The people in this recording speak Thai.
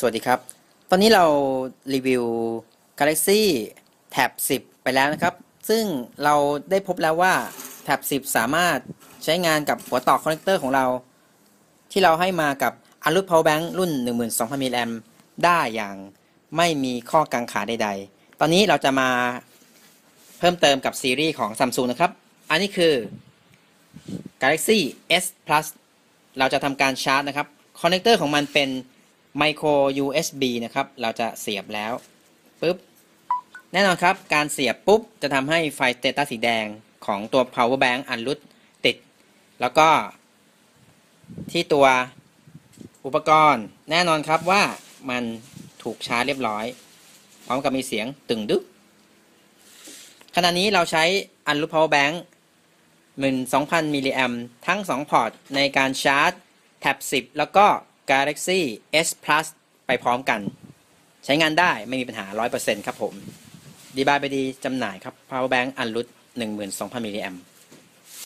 สวัสดีครับ ตอนนี้เรารีวิว Galaxy Tab 10 ไปแล้วนะครับ ซึ่งเราได้พบแล้วว่า Tab 10 สามารถใช้งานกับหัวต่อคอนเนคเตอร์ของเรา ที่เราให้มากับ a l u Power Bank รุ่น 12,000 mAh ได้อย่างไม่มีข้อกังขาใดๆ ตอนนี้เราจะมาเพิ่มเติมกับซีรีส์ของ Samsung นะครับ อันนี้คือ Galaxy S Plus เราจะทำการชาร์จนะครับ คอนเนคเตอร์ของมันเป็น micro USB นะครับ เราจะเสียบแล้วปุ๊บ แน่นอนครับ การเสียบปุ๊บ จะทำให้ไฟสเตตัสสีแดงของตัว power bank อันรุดติด แล้วก็ ที่ตัวอุปกรณ์ แน่นอนครับว่ามันถูกชาร์จเรียบร้อย พร้อมกับมีเสียงตึงดึกขณะนี้เราใช้อันรุด power bank 12,000มิลลิแอมทั้ง 2 พอร์ตในการชาร์จ Tab 10 แล้วก็ Galaxy S Plus ไปพร้อมกัน ใช้งานได้ไม่มีปัญหา 100%ครับผม ดีบายไปดีจำหน่ายครับ Power Bank อันรุด12,000มิลลิแอม